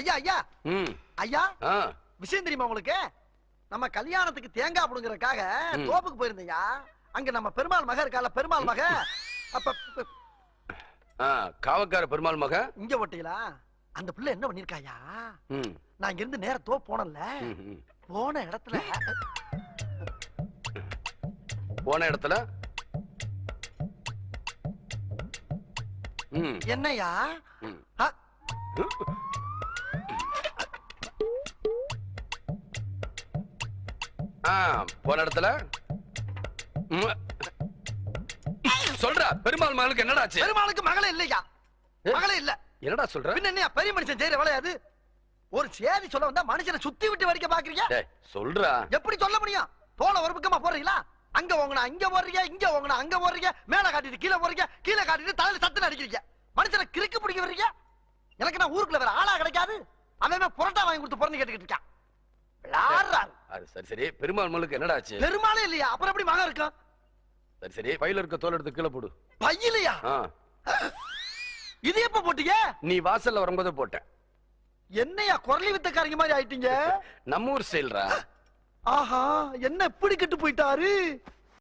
ஐயா ஐயா. ஐயா விஷயம் தெரியுமா உங்களுக்கு? நம்ம கல்யாணத்துக்கு தேங்காய் புடுங்கறதுக்காக. தோப்புக்கு போயிருந்தேயா அங்க நம்ம பெருமாள் மக இருக்கால பெருமாள் மக. அப்ப காவக்கார பெருமாள் மக. இங்க ஓட்டீங்களா அந்த பிள்ளை என்ன பண்ணிருக்காயா? நான் இங்க இருந்து நேர தோப்பு போனல. போன இடத்துல போன இடத்துல? என்னையா? போன இடத்துல. சொல்றா பெருமாள் மகளுக்கு என்னடா ஆச்சு பெருமாளுக்கு மகளே இல்லையா? மகளே இல்ல. என்னடா சொல்ற? பின்ன என்னையா பெரிய மனுஷன் செய்யற வேலையாது ஒரு சேதி சொல்ல வந்தா மனுஷனை சுத்தி விட்டு வரைக்க பாக்குறீங்க? சொல்றா. எப்படி சொல்ல முடியும்? தோலை ஒரு பக்கமா போடுறீங்களா? அங்க ஓங்கனா இங்க போடுறீங்க இங்க ஓங்கனா அங்க போடுறீங்க மேல காட்டிட்டு கீழே போறீங்க கீழே காட்டிட்டு தலையில சத்துன்னு அடிக்கிறீங்க. மனுஷனை கிறுக்கு பிடிக்க வர்றீங்க? எனக்கு நான் ஊருக்குள்ள வேற ஆளா கிடைக்காது? அவன் புரட்டா வாங்கி கொடுத்து பிறந்து கேட்டுக்கிட்டு இருக்கான். அது சரி சரி. பெருமாள் மகளுக்கு என்னடா ஆச்சு பெருமாளே இல்லையா? அப்புறம் எப்படி மகன் இருக்கும் சரி சரி. பையில இருக்க தோல் எடுத்து கீழே போடு. பையிலையா? இது எப்ப போட்டீங்க? நீ வாசல்ல வரும்போது போட்டேன். என்னையா குரலி வித்தக்காரங்க மாதிரி ஆயிட்டீங்க? நம்ம ஊர் ஸ்டைல்ரா ஆஹா என்ன இப்படி கெட்டு போயிட்டாரு?